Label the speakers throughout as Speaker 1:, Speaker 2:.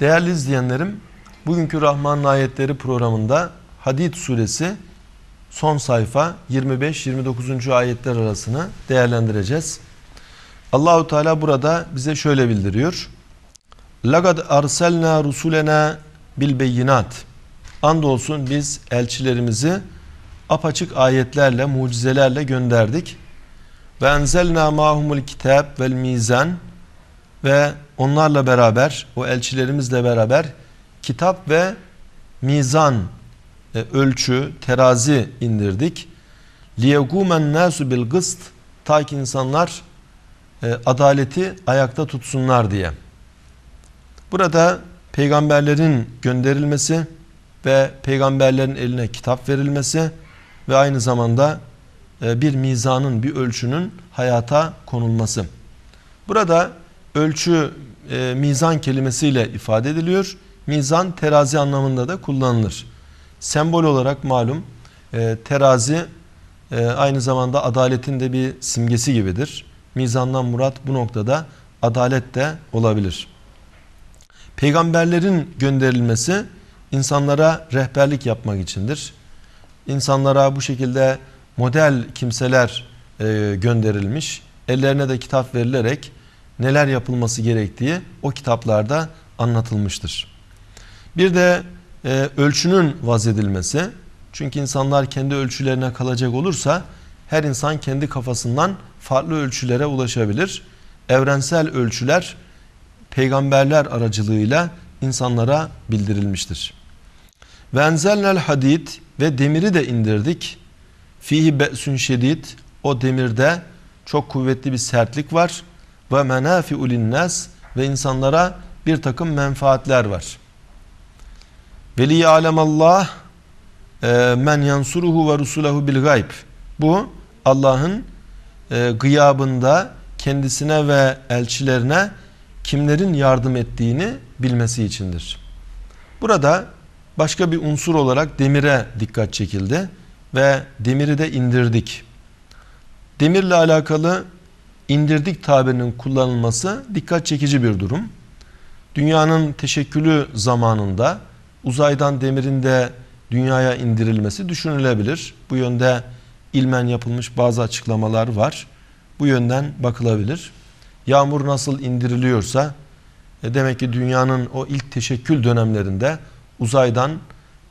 Speaker 1: Değerli izleyenlerim, bugünkü Rahman Ayetleri programında Hadid suresi son sayfa 25-29. ayetler arasını değerlendireceğiz. Allahu Teala burada bize şöyle bildiriyor. Lagad arselna rusulena bil beyinat. Andolsun biz elçilerimizi apaçık ayetlerle, mucizelerle gönderdik. Ve enzelna mahumul kitab vel mizan ve onlarla beraber, o elçilerimizle beraber kitap ve mizan, e, ölçü, terazi indirdik. Liyegumen nasu bil gıst ta ki insanlar e, adaleti ayakta tutsunlar diye. Burada peygamberlerin gönderilmesi ve peygamberlerin eline kitap verilmesi ve aynı zamanda e, bir mizanın, bir ölçünün hayata konulması. Burada ölçü e, mizan kelimesiyle ifade ediliyor. Mizan terazi anlamında da kullanılır. Sembol olarak malum e, terazi e, aynı zamanda adaletin de bir simgesi gibidir. Mizandan murat bu noktada adalet de olabilir. Peygamberlerin gönderilmesi insanlara rehberlik yapmak içindir. İnsanlara bu şekilde model kimseler e, gönderilmiş. Ellerine de kitap verilerek neler yapılması gerektiği o kitaplarda anlatılmıştır. Bir de e, ölçünün vazedilmesi. Çünkü insanlar kendi ölçülerine kalacak olursa her insan kendi kafasından farklı ölçülere ulaşabilir. Evrensel ölçüler peygamberler aracılığıyla insanlara bildirilmiştir. Ve enzelnel hadid ve demiri de indirdik. Fihi be'sün şedid o demirde çok kuvvetli bir sertlik var ve menafi'u linnas ve insanlara bir takım menfaatler var. Ve li Allah e, men yansuruhu ve rusulehu bil gayb. Bu Allah'ın e, gıyabında kendisine ve elçilerine kimlerin yardım ettiğini bilmesi içindir. Burada başka bir unsur olarak demire dikkat çekildi ve demiri de indirdik. Demirle alakalı indirdik tabirinin kullanılması dikkat çekici bir durum. Dünyanın teşekkülü zamanında uzaydan demirin de dünyaya indirilmesi düşünülebilir. Bu yönde ilmen yapılmış bazı açıklamalar var. Bu yönden bakılabilir. Yağmur nasıl indiriliyorsa e demek ki dünyanın o ilk teşekkül dönemlerinde uzaydan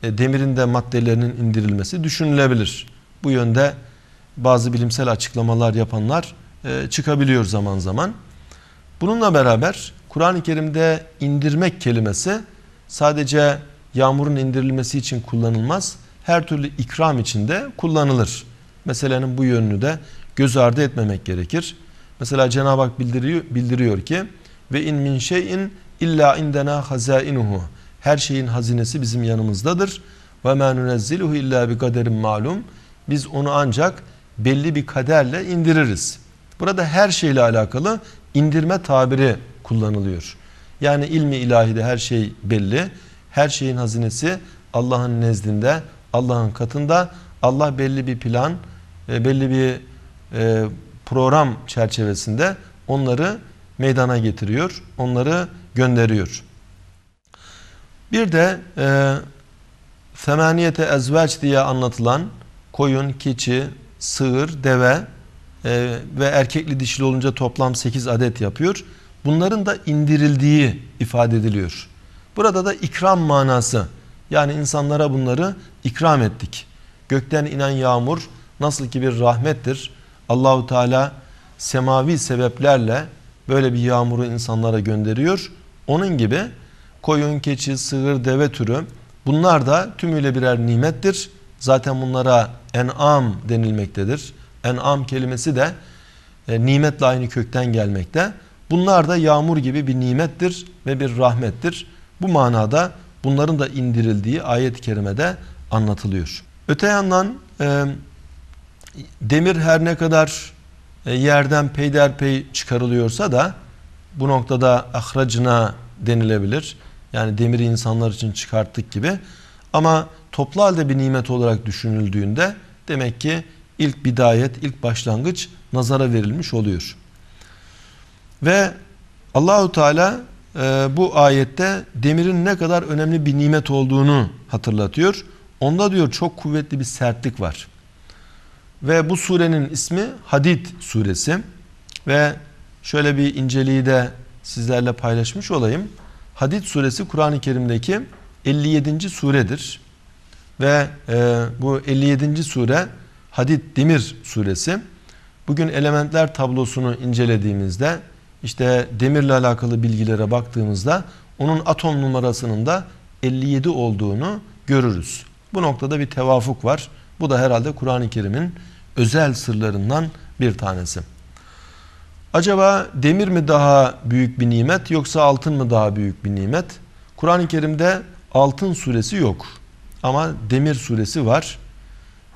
Speaker 1: e, demirin de maddelerinin indirilmesi düşünülebilir. Bu yönde bazı bilimsel açıklamalar yapanlar e, çıkabiliyor zaman zaman. Bununla beraber Kur'an-ı Kerim'de indirmek kelimesi sadece yağmurun indirilmesi için kullanılmaz. Her türlü ikram için de kullanılır. Meselenin bu yönünü de göz ardı etmemek gerekir. Mesela Cenab-ı Hak bildiriyor, bildiriyor ki ve in min şeyin illa indena hazainuhu. Her şeyin hazinesi bizim yanımızdadır. Ve ma nunezziluhu illa bi kaderin malum. Biz onu ancak belli bir kaderle indiririz. Burada her şeyle alakalı indirme tabiri kullanılıyor. Yani ilmi ilahide her şey belli. Her şeyin hazinesi Allah'ın nezdinde, Allah'ın katında. Allah belli bir plan, e, belli bir e, program çerçevesinde onları meydana getiriyor, onları gönderiyor. Bir de e, femaniyete ezveç diye anlatılan koyun, keçi, sığır, deve e, ve erkekli dişli olunca toplam 8 adet yapıyor. Bunların da indirildiği ifade ediliyor. Burada da ikram manası yani insanlara bunları ikram ettik. Gökten inen yağmur nasıl ki bir rahmettir. Allahu Teala semavi sebeplerle böyle bir yağmuru insanlara gönderiyor. Onun gibi koyun, keçi, sığır, deve türü bunlar da tümüyle birer nimettir. Zaten bunlara en'am denilmektedir. En'am kelimesi de e, nimetle aynı kökten gelmekte. Bunlar da yağmur gibi bir nimettir ve bir rahmettir. Bu manada bunların da indirildiği ayet-i kerimede anlatılıyor. Öte yandan e, demir her ne kadar e, yerden peyderpey çıkarılıyorsa da bu noktada ahracına denilebilir. Yani demiri insanlar için çıkarttık gibi. Ama toplu halde bir nimet olarak düşünüldüğünde demek ki ilk bidayet, ilk başlangıç nazara verilmiş oluyor. Ve Allahu Teala e, bu ayette demirin ne kadar önemli bir nimet olduğunu hatırlatıyor. Onda diyor çok kuvvetli bir sertlik var. Ve bu surenin ismi Hadid suresi. Ve şöyle bir inceliği de sizlerle paylaşmış olayım. Hadid suresi Kur'an-ı Kerim'deki 57. suredir. Ve e, bu 57. sure Hadid Demir suresi. Bugün elementler tablosunu incelediğimizde işte demirle alakalı bilgilere baktığımızda onun atom numarasının da 57 olduğunu görürüz. Bu noktada bir tevafuk var. Bu da herhalde Kur'an-ı Kerim'in özel sırlarından bir tanesi. Acaba demir mi daha büyük bir nimet yoksa altın mı daha büyük bir nimet? Kur'an-ı Kerim'de altın suresi yok. Ama demir suresi var.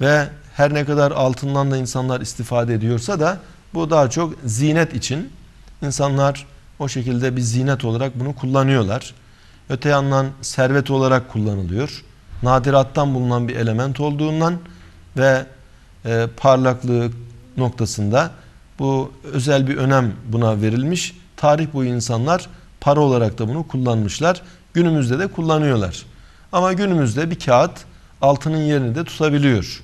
Speaker 1: Ve her ne kadar altından da insanlar istifade ediyorsa da bu daha çok zinet için. insanlar o şekilde bir zinet olarak bunu kullanıyorlar. Öte yandan servet olarak kullanılıyor. Nadirattan bulunan bir element olduğundan ve e, parlaklığı noktasında bu özel bir önem buna verilmiş. Tarih boyu insanlar para olarak da bunu kullanmışlar. Günümüzde de kullanıyorlar. Ama günümüzde bir kağıt altının yerini de tutabiliyor.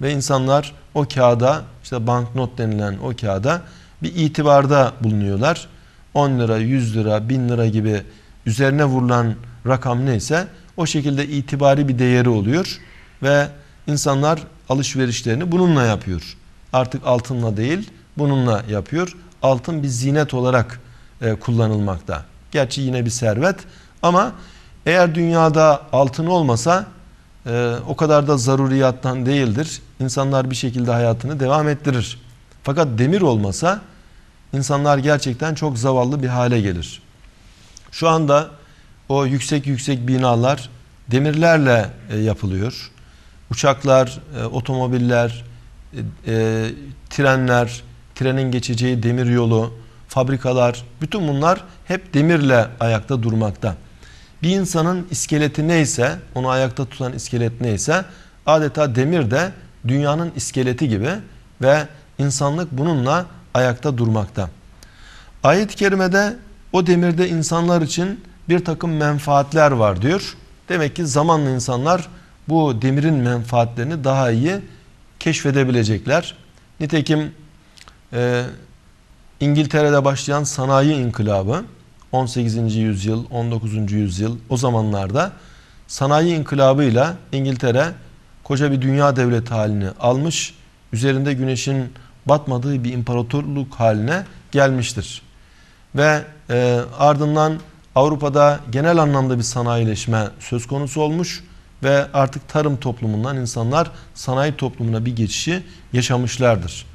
Speaker 1: Ve insanlar o kağıda işte banknot denilen o kağıda bir itibarda bulunuyorlar. 10 lira, 100 lira, 1000 lira gibi üzerine vurulan rakam neyse o şekilde itibari bir değeri oluyor. Ve insanlar alışverişlerini bununla yapıyor. Artık altınla değil bununla yapıyor. Altın bir zinet olarak e, kullanılmakta. Gerçi yine bir servet ama eğer dünyada altın olmasa e, o kadar da zaruriyattan değildir. İnsanlar bir şekilde hayatını devam ettirir. Fakat demir olmasa insanlar gerçekten çok zavallı bir hale gelir. Şu anda o yüksek yüksek binalar demirlerle e, yapılıyor. Uçaklar, e, otomobiller, e, e, trenler, trenin geçeceği demir yolu, fabrikalar, bütün bunlar hep demirle ayakta durmakta. Bir insanın iskeleti neyse, onu ayakta tutan iskelet neyse, adeta demir de dünyanın iskeleti gibi ve insanlık bununla ayakta durmakta. Ayet-i kerimede o demirde insanlar için bir takım menfaatler var diyor. Demek ki zamanla insanlar bu demirin menfaatlerini daha iyi keşfedebilecekler. Nitekim e, İngiltere'de başlayan sanayi inkılabı 18. yüzyıl, 19. yüzyıl o zamanlarda sanayi inkılabıyla İngiltere koca bir dünya devleti halini almış, üzerinde güneşin batmadığı bir imparatorluk haline gelmiştir. Ve e, ardından Avrupa'da genel anlamda bir sanayileşme söz konusu olmuş ve artık tarım toplumundan insanlar sanayi toplumuna bir geçişi yaşamışlardır.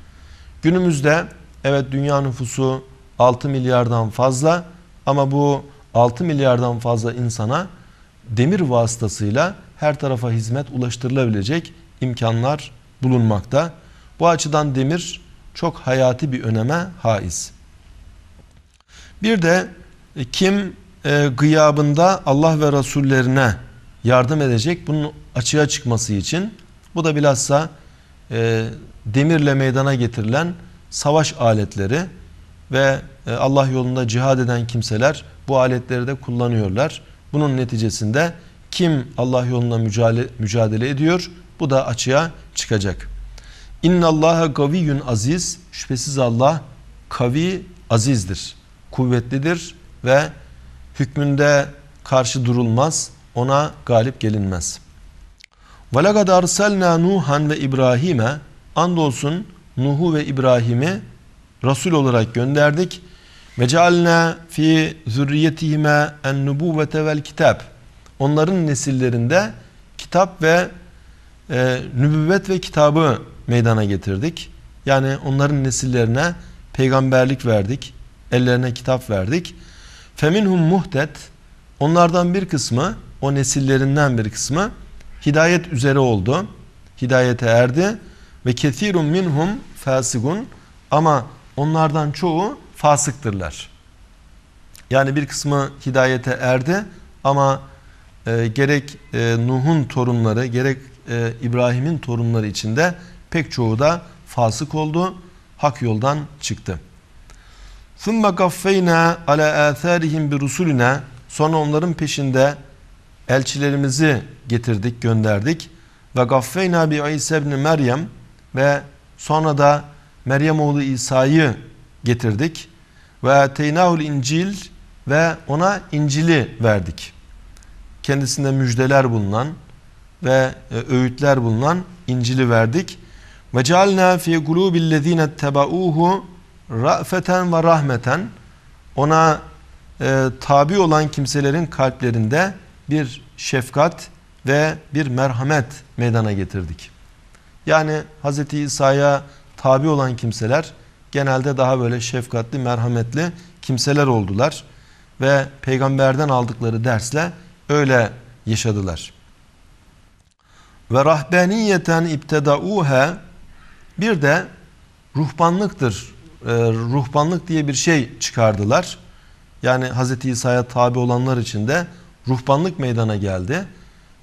Speaker 1: Günümüzde evet dünya nüfusu 6 milyardan fazla ama bu 6 milyardan fazla insana demir vasıtasıyla her tarafa hizmet ulaştırılabilecek imkanlar bulunmakta. Bu açıdan demir çok hayati bir öneme haiz. Bir de e, kim e, gıyabında Allah ve Resullerine yardım edecek bunun açığa çıkması için bu da bilhassa e, demirle meydana getirilen savaş aletleri ve Allah yolunda cihad eden kimseler bu aletleri de kullanıyorlar. Bunun neticesinde kim Allah yolunda mücadele, ediyor bu da açığa çıkacak. İnna Allaha kaviyyun aziz. Şüphesiz Allah kavi azizdir. Kuvvetlidir ve hükmünde karşı durulmaz. Ona galip gelinmez. Lekad arsalna Nuhan ve İbrahim'e andolsun Nuh'u ve İbrahim'i Resul olarak gönderdik. Ve cealna fi zürriyetihime en nubuvvete vel kitab. Onların nesillerinde kitap ve e, nübüvvet ve kitabı meydana getirdik. Yani onların nesillerine peygamberlik verdik. Ellerine kitap verdik. Feminhum muhtet. Onlardan bir kısmı, o nesillerinden bir kısmı hidayet üzere oldu. Hidayete erdi. Ve kethirun minhum fasigun. Ama onlardan çoğu fasıktırlar. Yani bir kısmı hidayete erdi ama e, gerek e, Nuh'un torunları gerek e, İbrahim'in torunları içinde pek çoğu da fasık oldu. Hak yoldan çıktı. ثُمَّ قَفَّيْنَا عَلَى آثَارِهِمْ بِرُسُلِنَا Sonra onların peşinde elçilerimizi getirdik, gönderdik. Ve gaffeyna bi İsa ibn Meryem ve sonra da Meryem oğlu İsa'yı getirdik. Ve ateynahul İncil ve ona İncil'i verdik. Kendisinde müjdeler bulunan ve e, öğütler bulunan İncil'i verdik. Ve cealna fi kulubillezine tebauhu ra'feten ve rahmeten ona e, tabi olan kimselerin kalplerinde bir şefkat ve bir merhamet meydana getirdik. Yani Hz. İsa'ya tabi olan kimseler genelde daha böyle şefkatli, merhametli kimseler oldular ve peygamberden aldıkları dersle öyle yaşadılar. Ve rahbeniyeten ibtedauha bir de ruhbanlıktır. E, ruhbanlık diye bir şey çıkardılar. Yani Hz. İsa'ya tabi olanlar için de ruhbanlık meydana geldi.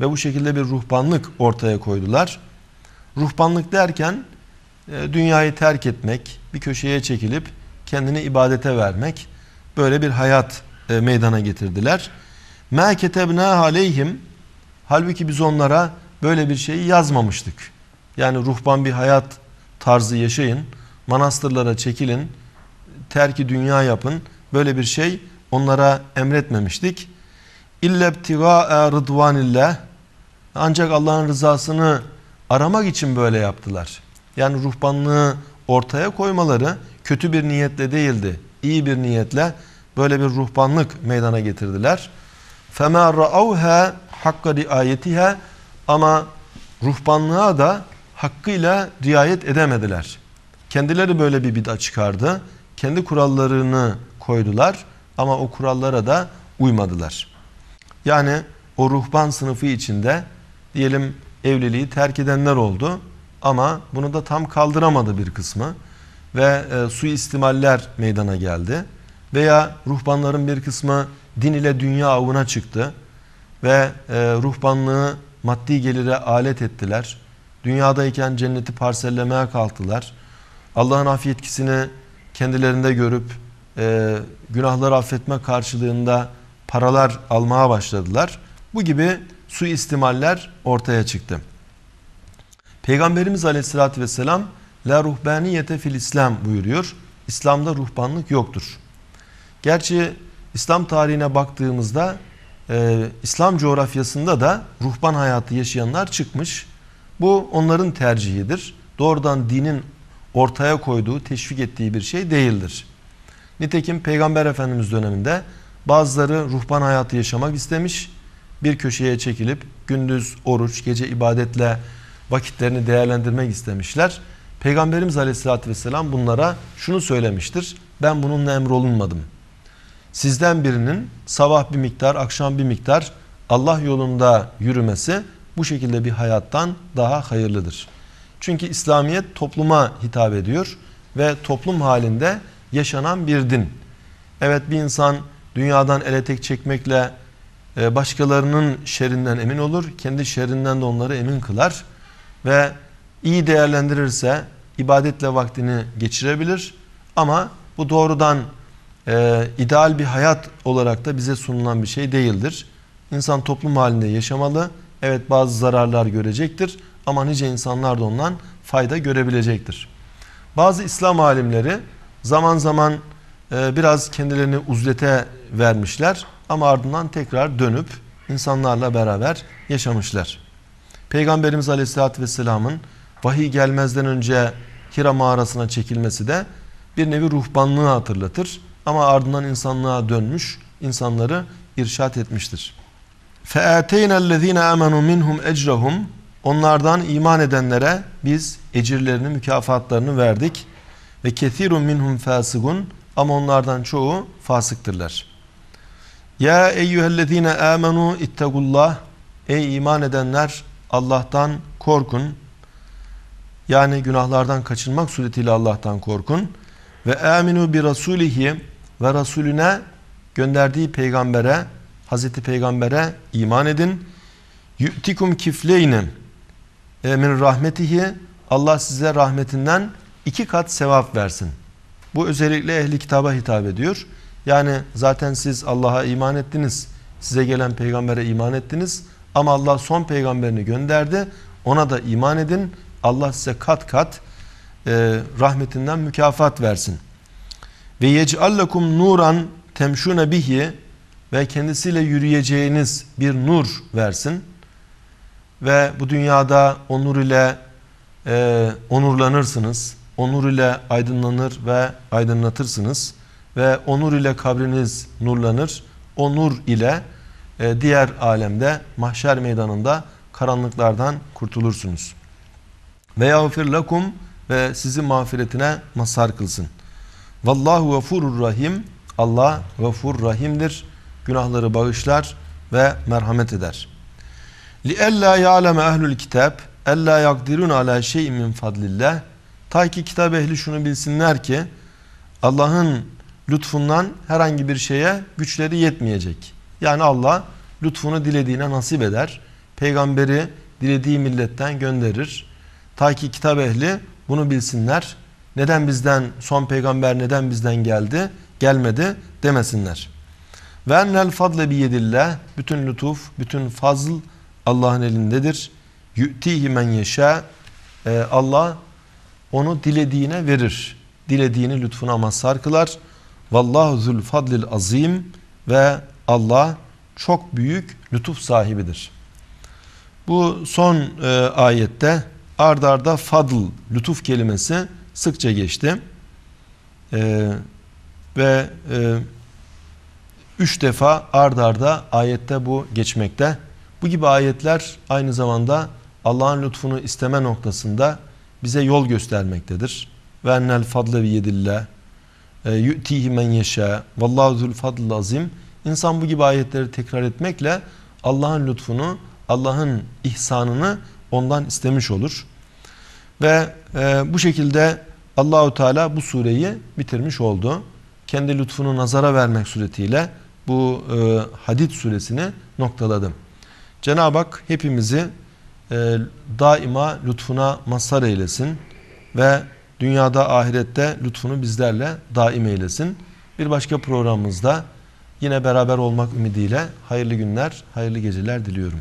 Speaker 1: Ve bu şekilde bir ruhbanlık ortaya koydular. Ruhbanlık derken e, dünyayı terk etmek, bir köşeye çekilip kendini ibadete vermek böyle bir hayat e, meydana getirdiler. Ma ketebna aleyhim halbuki biz onlara böyle bir şeyi yazmamıştık. Yani ruhban bir hayat tarzı yaşayın, manastırlara çekilin, terki dünya yapın. Böyle bir şey onlara emretmemiştik. İllebtiga rıdvanillah ancak Allah'ın rızasını aramak için böyle yaptılar Yani ruhbanlığı ortaya koymaları kötü bir niyetle değildi. İyi bir niyetle böyle bir ruhbanlık meydana getirdiler. فَمَا رَأَوْهَا hakka riayetiha ama ruhbanlığa da hakkıyla riayet edemediler. Kendileri böyle bir bid'a çıkardı. Kendi kurallarını koydular ama o kurallara da uymadılar. Yani o ruhban sınıfı içinde diyelim evliliği terk edenler oldu ama bunu da tam kaldıramadı bir kısmı ve e, suistimaller meydana geldi. Veya ruhbanların bir kısmı din ile dünya avına çıktı ve e, ruhbanlığı maddi gelire alet ettiler. Dünyadayken cenneti parsellemeye kalktılar. Allah'ın af yetkisini kendilerinde görüp e, günahları affetme karşılığında paralar almaya başladılar. Bu gibi suistimaller ortaya çıktı. Peygamberimiz aleyhissalatü vesselam La ruhbaniyete fil İslam buyuruyor. İslam'da ruhbanlık yoktur. Gerçi İslam tarihine baktığımızda e, İslam coğrafyasında da ruhban hayatı yaşayanlar çıkmış. Bu onların tercihidir. Doğrudan dinin ortaya koyduğu, teşvik ettiği bir şey değildir. Nitekim Peygamber Efendimiz döneminde bazıları ruhban hayatı yaşamak istemiş. Bir köşeye çekilip gündüz oruç, gece ibadetle vakitlerini değerlendirmek istemişler. Peygamberimiz Aleyhisselatü Vesselam bunlara şunu söylemiştir. Ben bununla emrolunmadım. Sizden birinin sabah bir miktar, akşam bir miktar Allah yolunda yürümesi bu şekilde bir hayattan daha hayırlıdır. Çünkü İslamiyet topluma hitap ediyor ve toplum halinde yaşanan bir din. Evet bir insan dünyadan ele tek çekmekle e, başkalarının şerrinden emin olur. Kendi şerrinden de onları emin kılar. Ve iyi değerlendirirse ibadetle vaktini geçirebilir. Ama bu doğrudan e, ideal bir hayat olarak da bize sunulan bir şey değildir. İnsan toplum halinde yaşamalı. Evet bazı zararlar görecektir. Ama nice insanlar da ondan fayda görebilecektir. Bazı İslam alimleri zaman zaman e, biraz kendilerini uzlete vermişler ama ardından tekrar dönüp insanlarla beraber yaşamışlar. Peygamberimiz Aleyhisselatü Vesselam'ın vahiy gelmezden önce Hira mağarasına çekilmesi de bir nevi ruhbanlığı hatırlatır. Ama ardından insanlığa dönmüş, insanları irşat etmiştir. فَاَتَيْنَا الَّذ۪ينَ آمَنُوا مِنْهُمْ اَجْرَهُمْ Onlardan iman edenlere biz ecirlerini, mükafatlarını verdik. Ve kethirun minhum fasigun ama onlardan çoğu fasıktırlar. Ya eyyühellezine amenu ittagullah Ey iman edenler Allah'tan korkun. Yani günahlardan kaçınmak suretiyle Allah'tan korkun. Ve aminu bi rasulihi ve rasulüne gönderdiği peygambere Hazreti Peygamber'e iman edin. Yu'tikum kifleyni min rahmetihi Allah size rahmetinden iki kat sevap versin. Bu özellikle ehli kitaba hitap ediyor. Yani zaten siz Allah'a iman ettiniz. Size gelen peygambere iman ettiniz. Ama Allah son peygamberini gönderdi. Ona da iman edin. Allah size kat kat e, rahmetinden mükafat versin. Ve yec'allekum nuran temşune bihi ve kendisiyle yürüyeceğiniz bir nur versin. Ve bu dünyada onur ile e, onurlanırsınız. Onur ile aydınlanır ve aydınlatırsınız. Ve onur ile kabriniz nurlanır. O nur ile e, diğer alemde mahşer meydanında karanlıklardan kurtulursunuz. Ve yağfir lakum ve sizi mağfiretine mazhar kılsın. Vallahu gafurur rahim. Allah gafur rahimdir. Günahları bağışlar ve merhamet eder. Li ella ya'leme ehlul kitab ella yakdirun ala şey'in min fadlillah. Ta ki kitap ehli şunu bilsinler ki Allah'ın lütfundan herhangi bir şeye güçleri yetmeyecek. Yani Allah lütfunu dilediğine nasip eder. Peygamberi dilediği milletten gönderir. Ta ki kitap ehli bunu bilsinler. Neden bizden son peygamber neden bizden geldi? Gelmedi demesinler. Ve ennel fadle biyedillah bütün lütuf, bütün fazl Allah'ın elindedir. Yu'tihi men yeşâ ee, Allah onu dilediğine verir. Dilediğini lütfuna mazhar kılar. Vallahu zul fadlil azim ve Allah çok büyük lütuf sahibidir. Bu son e, ayette ard arda fadl, lütuf kelimesi sıkça geçti. E, ve e, üç defa ard arda ayette bu geçmekte. Bu gibi ayetler aynı zamanda Allah'ın lütfunu isteme noktasında bize yol göstermektedir. Ve ennel fadle biyedillah e, yu'tihi men yeşâ vallahu zul fadl azim İnsan bu gibi ayetleri tekrar etmekle Allah'ın lütfunu, Allah'ın ihsanını ondan istemiş olur. Ve e, bu şekilde Allahu Teala bu sureyi bitirmiş oldu. Kendi lütfunu nazara vermek suretiyle bu e, Hadid suresini noktaladım. Cenab-ı Hak hepimizi e, daima lütfuna mazhar eylesin ve dünyada ahirette lütfunu bizlerle daim eylesin. Bir başka programımızda yine beraber olmak ümidiyle hayırlı günler, hayırlı geceler diliyorum.